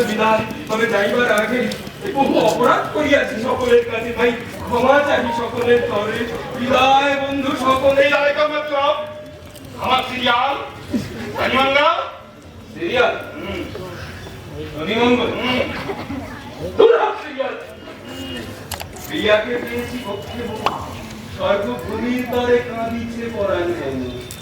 বলে বিদায়। তবে যাইবার আগে বহু অপরাধ করিয়াছি সকলের কাছে। তাই ক্ষমা চাই সকলের তরে। বিদায় বন্ধু সকলে। আমার সিরিয়াল সিরিয়াল হরিমঙ্গল সিরিয়াল প্রিয়াকে পেয়েছি স্বর্গভূমির তরে কাঁদিছে পরাণ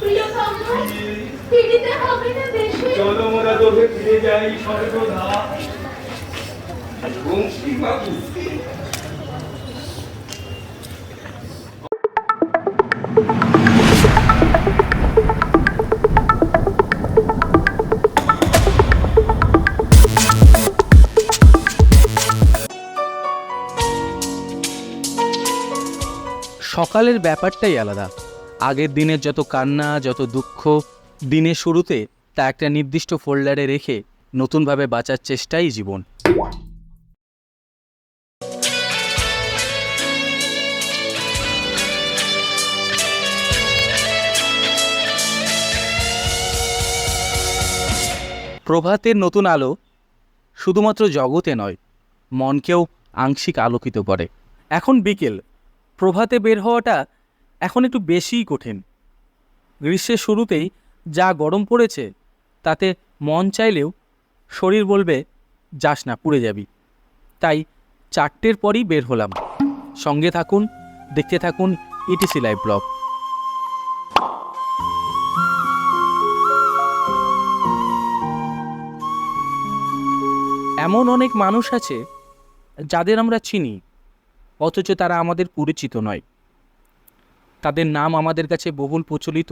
যেন প্রিয়তম ফিরিতে হবে না দেশে? চলো মোরা দোহে ফিরে যাই স্বর্গধা বংশী বাবু সকালের ব্যাপারটাই আলাদা। আগের দিনের যত কান্না, যত দুঃখ, দিনের শুরুতে তা একটা নির্দিষ্ট ফোল্ডারে রেখে নতুনভাবে বাঁচার চেষ্টাই জীবন। প্রভাতের নতুন আলো শুধুমাত্র জগতে নয়, মনকেও আংশিক আলোকিত করে। এখন বিকেল, প্রভাতে বের হওয়াটা এখন একটু বেশিই কঠিন। গ্রীষ্মের শুরুতেই যা গরম পড়েছে, তাতে মন চাইলেও শরীর বলবে, যাস না, পুড়ে যাবি। তাই চারটের পরই বের হলাম। সঙ্গে থাকুন, দেখতে থাকুন ইটিসি লাইভ ব্লগ। এমন অনেক মানুষ আছে, যাদের আমরা চিনি, অথচ তারা আমাদের পরিচিত নয়। তাদের নাম আমাদের কাছে বহুল প্রচলিত,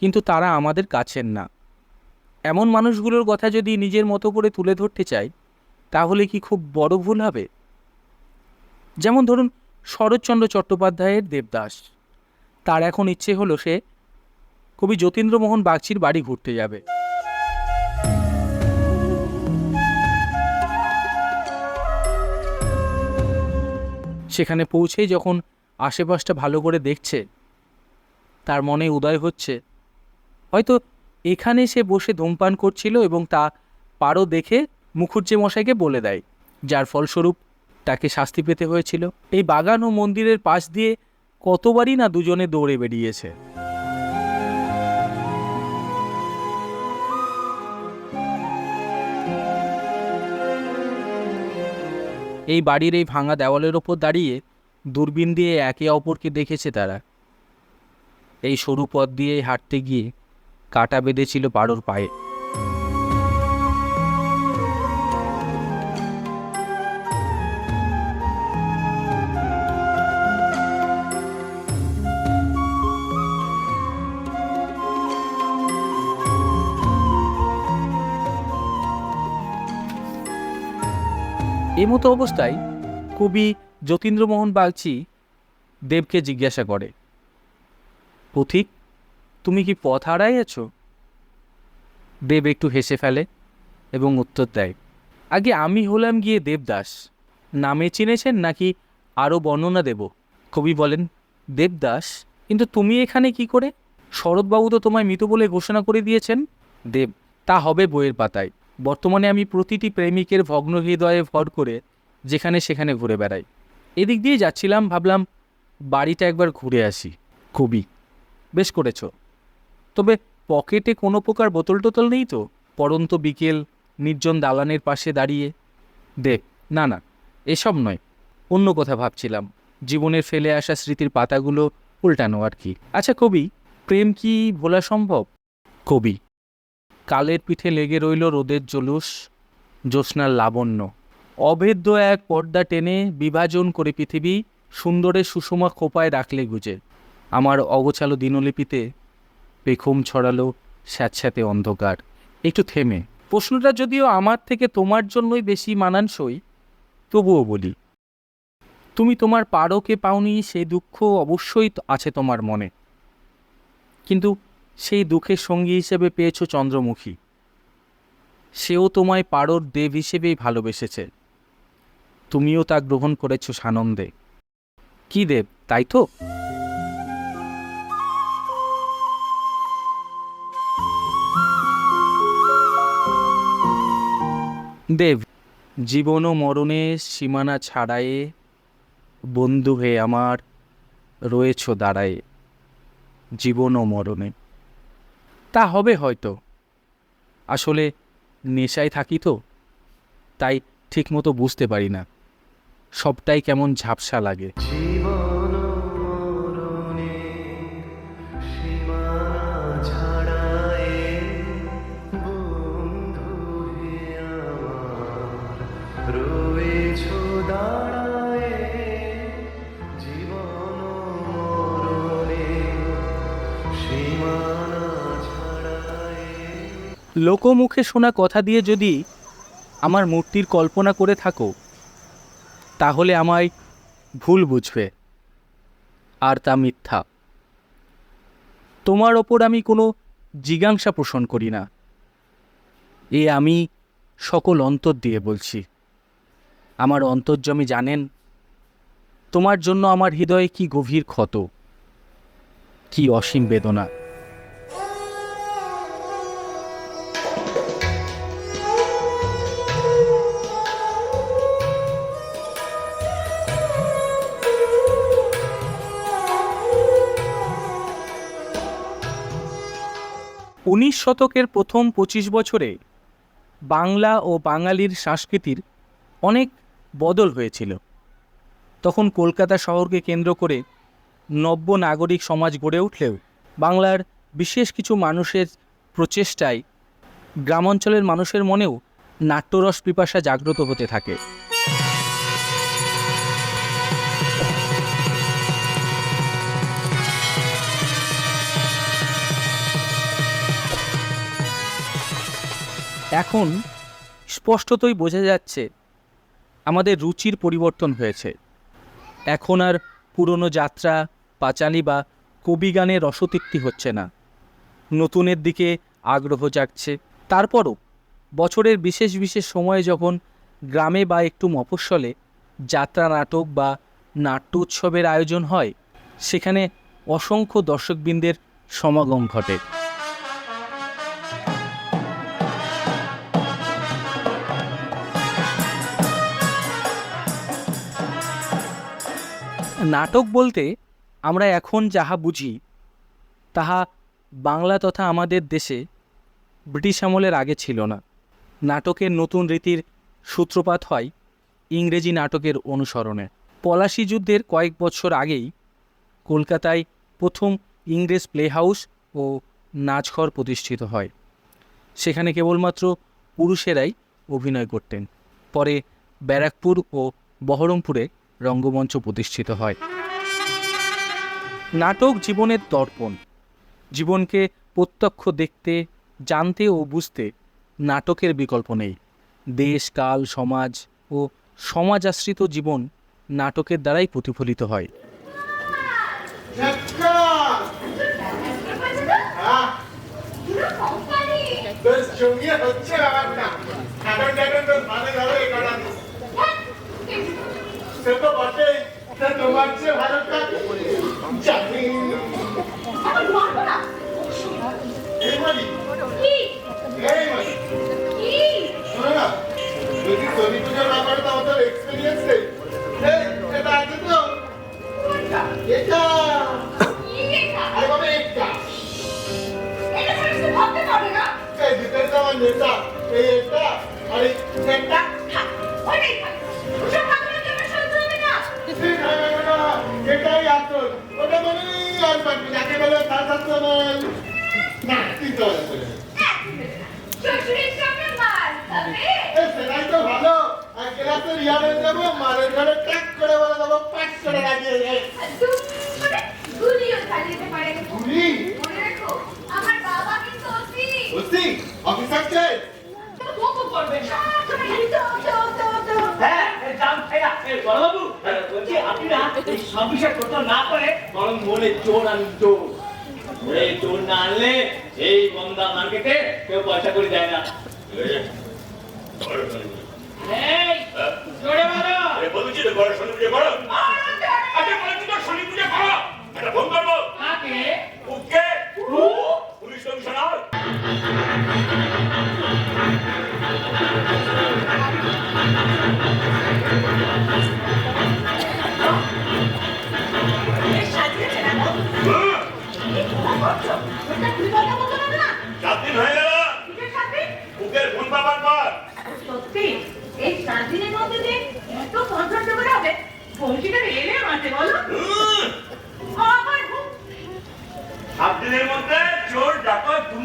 কিন্তু তারা আমাদের কাছের না। এমন মানুষগুলোর কথা যদি নিজের মতো করে তুলে ধরতে চাই, তাহলে কি খুব বড় ভুল হবে? যেমন ধরুন, শরৎচন্দ্র চট্টোপাধ্যায়ের দেবদাস। তার এখন ইচ্ছে হলো সে কবি যতীন্দ্রমোহন বাগচির বাড়ি ঘুরতে যাবে। সেখানে পৌঁছেই যখন আশেপাশটা ভালো করে দেখছে। তার মনে উদয় হচ্ছে। হয়তো এখানে সে বসে ধূমপান করছিল এবং তা পারো দেখে মুখুজ্জে মশাইকে বলে দেয়, যার ফলস্বরূপ তাকে শাস্তি পেতে হয়েছিল। এই বাগান ও মন্দিরের পাশ দিয়ে কতবারই না দুজনে দৌড়ে বেরিয়েছে। এই বাড়ির এই ভাঙা দেওয়ালের ওপর দাঁড়িয়ে দূরবীন দিয়ে একে অপরকে দেখেছে তারা। এই সরু পথ দিয়ে হাঁটতে গিয়ে কাটা বেঁধেছিল পাড়োর পায়ে। এই মতো অবস্থায় কবি যতীন্দ্রমোহন বাগচি দেবকে জিজ্ঞাসা করে, পথিক, তুমি কি পথ হারাইয়াছ? দেব একটু হেসে ফেলে এবং উত্তর দেয়, আগে আমি হলাম গিয়ে দেবদাস। নামে চিনেছেন নাকি আরও বর্ণনা দেব? কবি বলেন, দেবদাস? কিন্তু তুমি এখানে কি করে? শরৎবাবু তো তোমায় মৃত বলে ঘোষণা করে দিয়েছেন। দেব, তা হবে বইয়ের পাতায়। বর্তমানে আমি প্রতিটি প্রেমিকের ভগ্ন হৃদয়ে ভর করে যেখানে সেখানে ঘুরে বেড়াই। এদিক দিয়ে যাচ্ছিলাম, ভাবলাম বাড়িটা একবার ঘুরে আসি। কবি বেশ করেছ। তবে পকেটে কোনো প্রকার বোতল টোতল নেই তো? পরন্ত বিকেল, নির্জন দালানের পাশে দাঁড়িয়ে। দেব না না, এসব নয়। অন্য কথা ভাবছিলাম। জীবনের ফেলে আসা স্মৃতির পাতাগুলো উল্টানো আর কি। আচ্ছা কবি, প্রেম কি ভোলা সম্ভব? কবি, কালের পিঠে লেগে রইল রোদের জলুস, জ্যোৎস্নার লাবণ্য। অভেদ্য এক পর্দা টেনে বিভাজন করে পৃথিবী সুন্দরের সুষমা খোপায় রাখলে গুজে। আমার অগোছালো দিনলিপিতে পেখম ছড়ালো স্যাঁতস্যাঁতে অন্ধকার। একটু থেমে। প্রশ্নটা যদিও আমার থেকে তোমার জন্যই বেশি মানানসই, তবুও বলি, তুমি তোমার পারকে পাওনি সেই দুঃখ অবশ্যই আছে তোমার মনে। কিন্তু সেই দুঃখের সঙ্গী হিসেবে পেয়েছ চন্দ্রমুখী। সেও তোমায় পারোর দেব হিসেবেই ভালোবেসেছে। তুমিও তা গ্রহণ করেছ সানন্দে। কি দেব, তাই তো? দেব, জীবন ও মরণে সীমানা ছাড়ায়ে বন্ধু হে আমার রয়েছ দাঁড়ায়ে জীবন ও মরণে। তা হবে হয়তো। আসলে নেশায় থাকি তো, তাই ঠিকমতো বুঝতে পারি না। সবটাই কেমন ঝাপসা লাগে। লোকমুখে শোনা কথা দিয়ে যদি আমার মূর্তির কল্পনা করে থাকো তাহলে আমায় ভুল বুঝবে, আর তা মিথ্যা। তোমার ওপর আমি কোনো জিজ্ঞাসা পোষণ করি না। এ আমি সকল অন্তর দিয়ে বলছি। আমার অন্তর্জমি জানেন, তোমার জন্য আমার হৃদয়ে কি গভীর ক্ষত, কি অসীম বেদনা। উনিশ শতকের প্রথম পঁচিশ বছরে বাংলা ও বাঙালির সংস্কৃতির অনেক বদল হয়েছিল। তখন কলকাতা শহরকে কেন্দ্র করে নব্য নাগরিক সমাজ গড়ে উঠলেও বাংলার বিশেষ কিছু মানুষের প্রচেষ্টায় গ্রামাঞ্চলের মানুষের মনেও নাট্যরস পিপাসা জাগ্রত হতে থাকে। এখন স্পষ্টতই বোঝা যাচ্ছে আমাদের রুচির পরিবর্তন হয়েছে। এখন আর পুরনো যাত্রা, পাঁচালি বা কবিগানের রসতৃপ্তি হচ্ছে না। নতুনের দিকে আগ্রহ জাগছে। তারপরও বছরের বিশেষ বিশেষ সময়ে যখন গ্রামে বা একটু মফস্বলে যাত্রা নাটক বা নাট্য উৎসবের আয়োজন হয়, সেখানে অসংখ্য দর্শকবৃন্দের সমাগম ঘটে। নাটক বলতে আমরা এখন যাহা বুঝি, তাহা বাংলা তথা আমাদের দেশে ব্রিটিশ আমলের আগে ছিল না। নাটকের নতুন রীতির সূত্রপাত হয় ইংরেজি নাটকের অনুসরণে। পলাশি যুদ্ধের কয়েক বছর আগেই কলকাতায় প্রথম ইংরেজ প্লে হাউস ও নাচঘর প্রতিষ্ঠিত হয়। সেখানে কেবলমাত্র পুরুষেরাই অভিনয় করতেন। পরে ব্যারাকপুর ও বহরমপুরে রঙ্গমঞ্চ প্রতিষ্ঠিত হয়। নাটক জীবনের দর্পণ। জীবনকে প্রত্যক্ষ দেখতে, জানতে ও বুঝতে নাটকের বিকল্প নেই। দেশ, কাল, সমাজ ও সমাজ আশ্রিত জীবন নাটকের দ্বারাই প্রতিফলিত হয়। হচ্ছে তো করা সে তো বটেই। সে তোমার চেয়ে ভালো জানি। মারবো না এই মালি। কি? এই মালি। কি? শোনো না যদি তৈরি পুজোর ব্যাপারে তো আমাদের এক্সপিরিয়েন্স নেই এটা আছে তো? এটা। এটা? এটা। তো এটা। মারের ঘরে টাক করে বলে দেবো, পাঁচ করে লাগিয়ে দেয় পারে। হ্যাঁ আপনি না সব বিষয় টোটো না করে বরং মনে চোর আনুন চোর এই চোর না আনলে এই বন্দা মার্কেটে কেউ পয়সা করে দেয় না। এই জোরে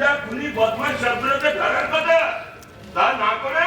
গুন্ডা খুনি বদমাস সবগুলোকে ধরার কথা। তা না করে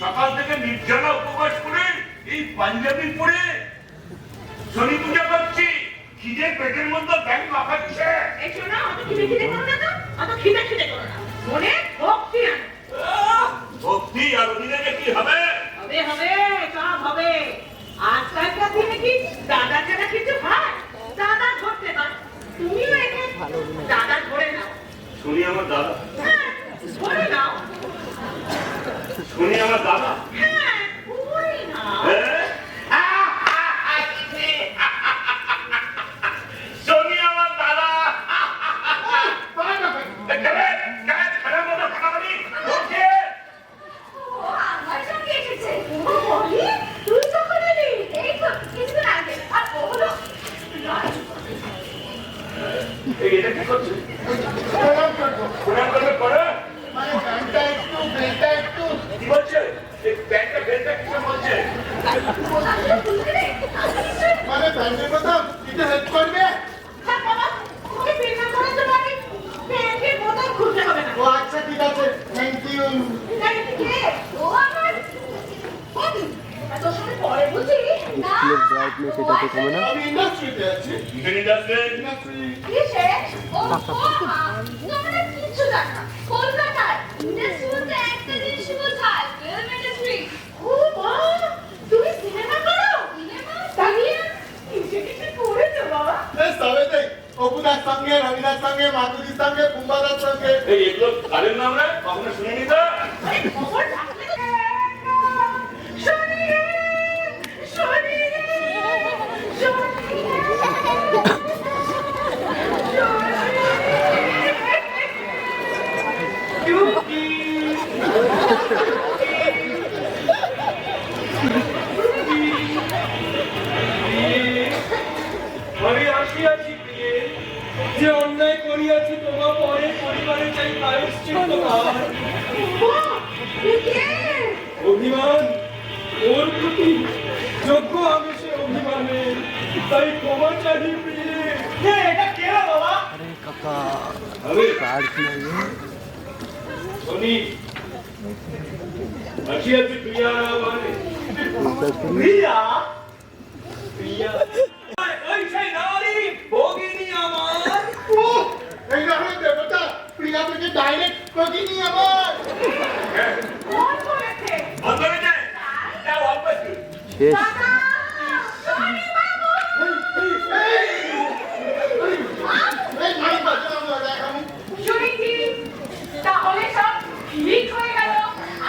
সকাল থেকে নির্জলা উপবাস করে এই পাঞ্জাবি পরে শনি পূজা করছি। খিদে পেটের মধ্যে এই শোনো অত খিদে খিদে করো না তো অত খিদে খিদে করো না। মনে ভক্তি আনো। ভক্তি আর কি হবে? হবে হবে সব হবে। আজকালকার দিনে কি দাদা ছাড়া কিছু হয়? দাদা ধরতে পারে। তুমিও একে দাদা ধরে নাও। শুনি আমার দাদা হ্যাঁ ধরে নাও শুনি আমার দাদা হ্যাঁ ধরে নাও শনি আমার দাদা পায় না পায় না। গায়ে গায়ে খারাপ মতো ফাটাফাটি করছে ও আমার সঙ্গে এসেছে ও বলি তুই যখন এলি এই তো কিছুদিন আগে আর ও হলো এই এটা কি করছে প্রণাম করব। প্রণাম করবে করো মানে প্যান্টটা একটু বেলটা একটু কি বলছে এই প্যান্টটা বেলটা কিছু বলছে কোথায় খুলতে রে মানে প্যান্টের কথা দিতে হেল্প করবে হ্যাঁ বাবা ওকে পেশা করার জন্য আমি ব্যাংকের বোতাম খুলতে হবে না ও আচ্ছা ঠিক আছে থ্যাংক ইউ এই কে? ও আমার বন্ধু। এত সময় পরে বুঝি না আমি ইন্ডাস্ট্রিতে আছি ইন্টারনেট ইন্ডাস্ট্রি ইন্ডাস্ট্রি কিসে? ও, ও মা, তোমরা কিচ্ছু জানো না। কলকাতায় industry বলতে একটা জিনিসই বোঝায়, film industry। ও মা, তুমি সিনেমা করো? তাহলে কিসে কিসে করেছ বাবা? সবে তাই অপুদার সঙ্গে রবিদার সঙ্গে মাধুরীর সঙ্গে কুম্বাদার সঙ্গে এই এগুলো কারের নাম রে কখনো শুনিনি তো- আমি আসিয়াছি প্রিয়ে যে অন্যায় করিয়াছি তোমার পরে পরিবারে চাই প্রায়শ্চিত্ত অভিমান ওর প্রতি যোগ্য আমি সে অভিমানে। তাই ক্ষমা চাহি প্রিয়ে এটা কে রে বাবা? আমি শনি আসিয়াছি প্রিয়া মানে প্রিয়া প্রিয়া ওই সেই নারী ভগিনী আমার ও এই রকম দেবতা প্রিয়া থেকে ডাইরেক্ট প্রতিনি আমার ফোন করেছে বন্ধ হয়েছে যাও অল্প একটু দাদা শনি বাবু এই নাই বাজে আমরা দেখাবো শুনেছি তাহলে সব ঠিক হয়ে গেল।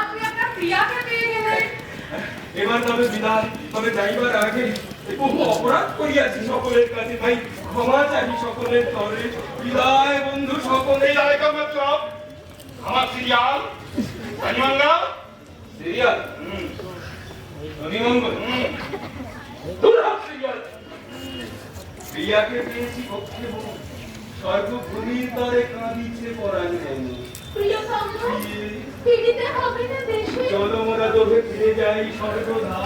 আপনি আপনার প্রিয়াকে পেয়ে গেলেন। এবার তবে বিদায় তবে যাইবার আগে বহু অপরাধ করিয়াছি সকলের কাছে। তাই ক্ষমা চাহি সকলের তরে। বিদায় বন্ধু সকলে। আমার serial Rajmangal serial Durlabh serial প্রিয়াকে পেয়েছি পক্ষে বহু। স্বর্গভূমির তরে কাঁদিছে পরাণ যেন প্রিয়তম ফিরিতে হবে না দেশে। চলো মোরা দোহে ফিরে যাই স্বর্গধা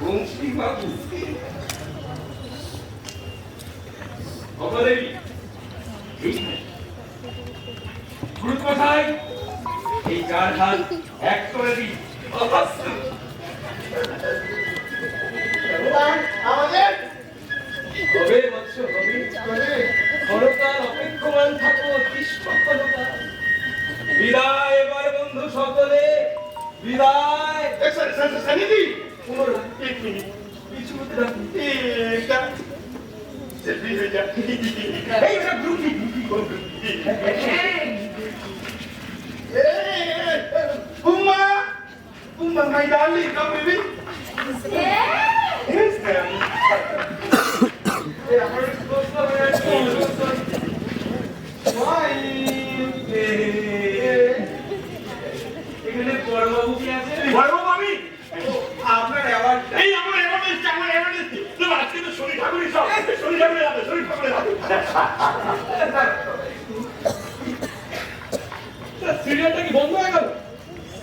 বংশী বাবু? অবদেবী গুরু কোথায় এই চার হাত এক করে দিই। আমাদের হবে বৎস হবে ক্ষণকাল অপেক্ষমান থাকো বিদায় এবার বন্ধু সকলে। বিদায়। সানিদি পুনরায় এক মিনিট। কিছু হতে রাখি এটা সেলফি হয়ে যা। এই ওটা গ্রুপি গ্রুপি Puma! Puma, my darling, come with me. Yes, ma'am. এই আমার প্রশ্ন আছে এখানে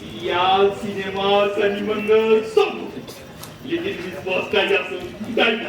সিরিয়াল সিনেমা সানি সব। লেকিন মিস আছে তাই না?